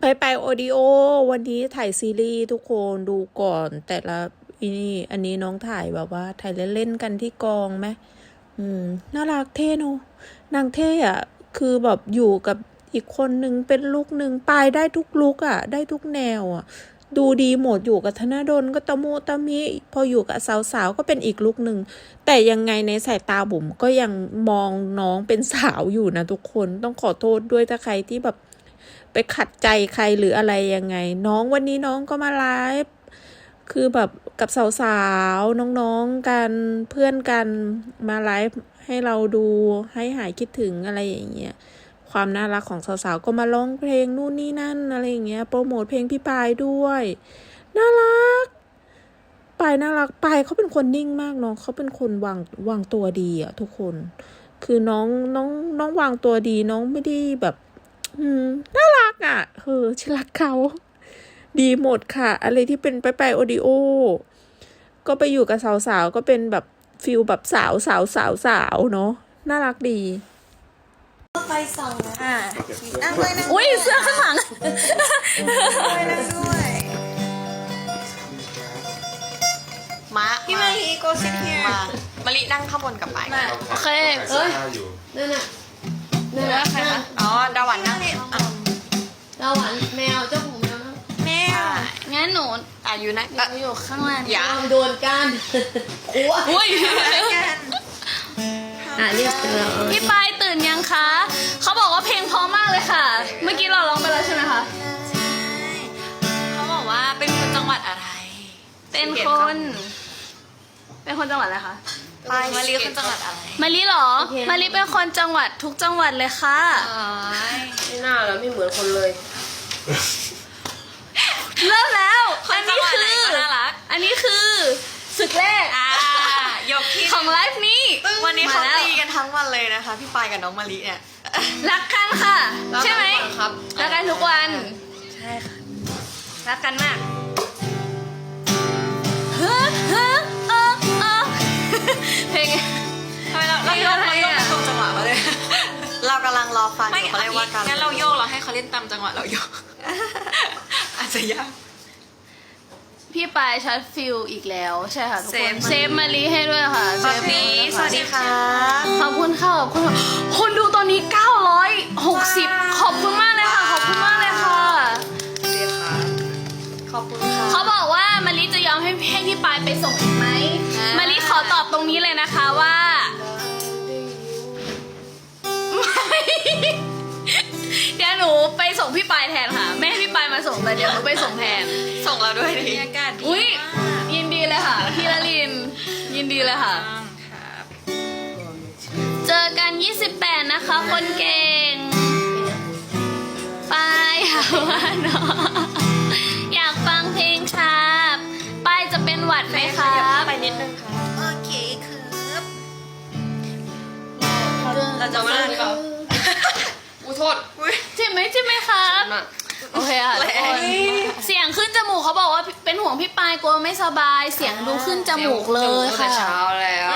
ไปไปโอดิโอ วันนี้ถ่ายซีรีส์ทุกคนดูก่อน แต่ละอีนี่อันนี้น้องถ่ายแบบว่า ถ่ายเล่นๆกันที่กองไหมอืม น่ารักเท่เนอะนางเท่อะคือแบบอยู่กับอีกคนนึงเป็นลุกหนึ่งปลายได้ทุกลุกอะได้ทุกแนวอะดูดีหมดอยู่กับธนดลก็ตะมูตะมิ พออยู่กับสาวๆก็เป็นอีกลุกหนึ่งแต่ยังไงในสายตาบุ๋มก็ยังมองน้องเป็นสาวอยู่นะทุกคนต้องขอโทษด้วยถ้าใครที่แบบ ไปขัดใจใครหรืออะไรยังไง น้องวันนี้น้องก็มาไลฟ์คือแบบกับสาวๆ น้องๆ กันเพื่อนกันมาไลฟ์ให้เราดูให้หายคิดถึงอะไรอย่างเงี้ยความน่ารักของสาวๆ ก็มาร้องเพลงนู่นนี่นั่นอะไรอย่างเงี้ยโปรโมทเพลงพี่ปายด้วยน่ารักปายน่ารักปายเขาเป็นคนนิ่งมากเนาะเขาเป็นคนวางวางตัวดีอะทุกคน คือน้องน้องน้องวางตัวดีน้องไม่ได้แบบ น่ารักอะเออฉันรักเขา ดีหมดค่ะ อะไรที่เป็นไปไปโอดิโอ ก็ไปอยู่กับสาวๆ ก็เป็นแบบฟิลแบบสาวสาวสาวสาวเนาะน่ารักดีไปสองอะนั่งด้วยนั่งอุ้ยเสื้อข้างหลังด้วยนั่งด้วยมาพี่มาลีโกซิทเฮียมามาลินั่งข้างบนกับไปโอเคเอ้ยอยู่นั่นน่ะ นั่นน่ะใครคะอ๋อดาวันนั่งอะเราหวานแมวเจ้าของแมวนะแม่งั้นหนูอะอยู่นะหนูอยู่ข้างล่างอย่าลองโดนกันอ้วอุ้ยกันอะเรียกเจอแล้วเออพี่ปายตื่นยังคะเขาบอกว่าเพลงเพราะมากเลยค่ะ เมื่อกี้เราร้องไปแล้วใช่ไหมคะใช่เขาบอกว่าเป็นคนจังหวัดอะไร เป็นคน เป็นคนจังหวัดอะไรคะ ไปมาลิคนจังหวัดอะไรมาลิเหรอ มาลิเป็นคนจังหวัดทุกจังหวัดเลยค่ะอ๋อไม่น่าแล้วไม่เหมือนคนเลย เริ่มแล้วคอันนจังนี้หวัดคืไหนอ ก็น่ารัก อันนี้คือศึกแรกอ่าหยกที่ของไลฟ์นี้วันนี้เขามาแล้วตีกันทั้งวันเลยนะคะ พี่ปายกับน้องมาลิเนี่ย รักกันค่ะรักกันใช่ไหม ครับ รักกันทุกวัน ใช่ค่ะ รักกันมาก ฟังอยู่เขาเรียกว่าการงั้นเราโยกเราให้เขาเล่นตามจังหวะเราโยก อาจจะยาก พี่ปายชัดฟิลอีกแล้วใช่ค่ะทุกเซคฟนเซฟมารีให้ด้วยค่ะเซฟนี่มารีสวัสดีค่ะ ขอบคุณค่ะขอบคุณค่ะคนดูตอนนี้ 960 ส่งพี่ปายแทนค่ะไม่ให้พี่ปายมาส่งแต่เดี๋ยวหนูไปส่งแทน ส่งเราด้วยดิอากาศดีอุ้ยยินดีเลยค่ะ พี่ละลิน ยินดีเลยค่ะ ครับเจอกัน 28 นะคะ คนเก่งปายหาว่าน้องอยากฟังเพลงครับปายจะเป็นหวัดไหมคขรัยับบไปนิดนึงค่ะโอเคครับ เราจะมาหรือเปล่าอู้ โทษใช่ไหมใช่ไหมครับน่ะ โอเคค่ะทุกคนแรงเสียงขึ้นจมูกเขาบอกว่าเป็นห่วงพี่ปายกลัวไม่สบาย เสียงดูขึ้นจมูกเลยตั้งแต่ค่ะ เช้าแล้ว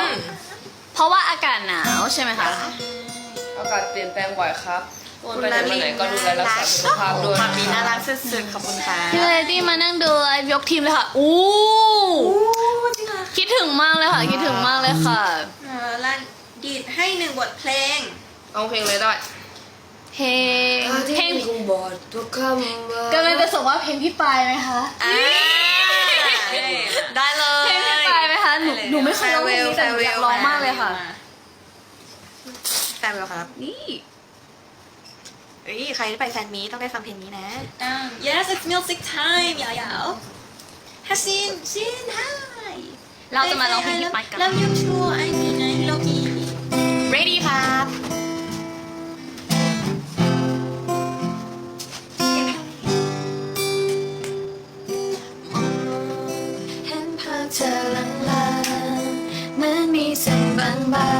เพราะว่าอากาศหนาวใช่ไหมคะ อากาศเปลี่ยนแปลงบ่อยครับวันไปไหนมาไหนก็ดูแลรักษาสุขภาพด้วยมามีน่ารักสุดๆขอบคุณค่ะพี่เลดี้มานั่งดูไลฟ์ยกทีมเลยค่ะ อู้คิดถึงมากเลยค่ะ คิดถึงมากเลยค่ะ เออแล้วดีดให้หนึ่งบทเพลงเอาเพลงเลยได้ เพลงเพลงคงบอดทุกคำว่ากำลังจะส่งว่าเพลงพี่ปายไหมคะอ่าได้เลยเพลงพี่ปายไหมคะหนูหนูไม่เคยร้องเพลงนี้แต่หนูอยากร้องมากเลยค่ะแฟนเวลครับนี่เอ้ยใครที่ไปแฟนมีตต้องได้ฟังเพลงนี้นะ Um, yes, it's music time, yeah, yeah. Hasin, Sin, hi. เราจะมาร้องเพลงพี่ปายกัน Love you too, I mean, I love you. ready ครับ บา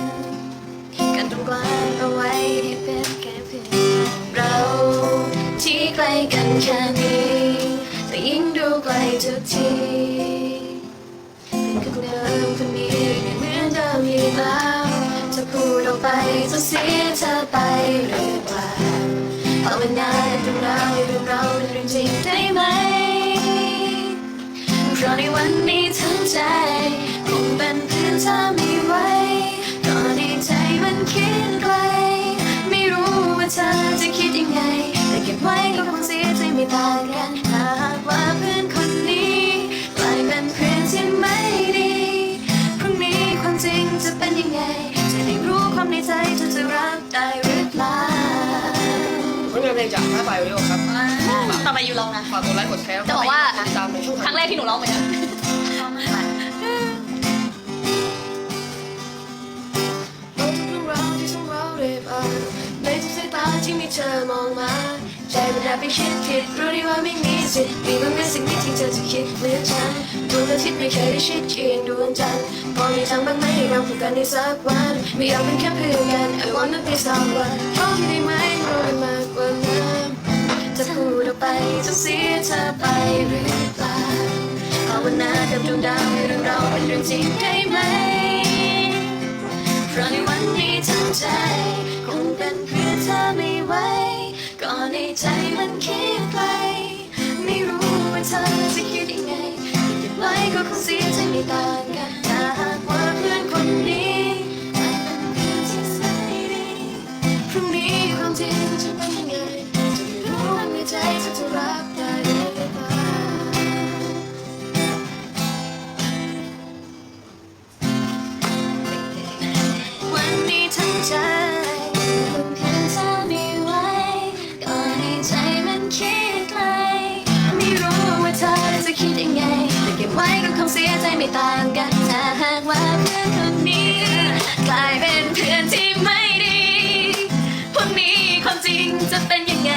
งๆกันตรงกลางเอาไว้ให้เป็นแค่เพียงเราที่ใกล้กันแค่นี้แต่ยิ่งดูไกลทุกทีเป็นคนเดิมคนนี้ไม่เหมือนเดิมอีกแล้วจะพูดออกไปจะเสียเธอไปหรือเปล่าภาวนาตรงไหน คิดยังไง แต่เก็บไว้ก็คงเสียใจไม่ต่างกันถ้าหากว่าเพื่อนคนนี้กลายเป็นเพื่อนที่ไม่ดีพรุ่งนี้ความจริงจะเป็นยังไง จะได้รู้ความในใจเธอจะรับได้หรือเปล่าผลงานเพลงจากท่าไบโอริโอครับต่อไปยูลองนะ ฝากกดไลค์กดแชร์จะบอกว่า ติดตามในช่องครั้งแรกที่หนูร้องเหมือนกันเราที่มีเธอมองมา ใจมันแอบไปคิดผิดรู้ดีว่าไม่มีสิทธิ์มีบางเรื่องสิ่งที่ที่เธอจะคิดเหมือนฉันดวงอาทิตย์ไม่เคยได้ชิดเคียงดวงจันทร์พอมีทางบ้างไหมให้เราพบกันในสักวันไม่อยากเป็นแค่เพื่อนกัน I wanna be someone ขอที่ได้ไหมราได้มากกว่านั้นจะพูดออกไปจะเสียเธอไปหรือเปล่าภาวนากับดวงดาวให้เรื่องเราเป็นเรื่องจริงได้ไหมเพราะในวันนี้ทั้งใจ มันคิดไกล ไม่รู้ว่าเธอจะคิดยังไงเก็บไว้ก็คงเสียใจไม่ต่างกัน เสียใจไม่ต่างกันถ้าหากว่าเพื่อนคนนี้ กลายเป็นเพื่อนที่ไม่ดีพรุ่งนี้ความจริงจะเป็นยังไง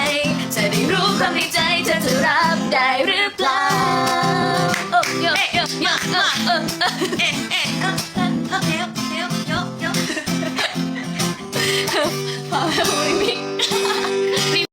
จะได้รู้ความในใจเธอจะรับได้หรือเปล่า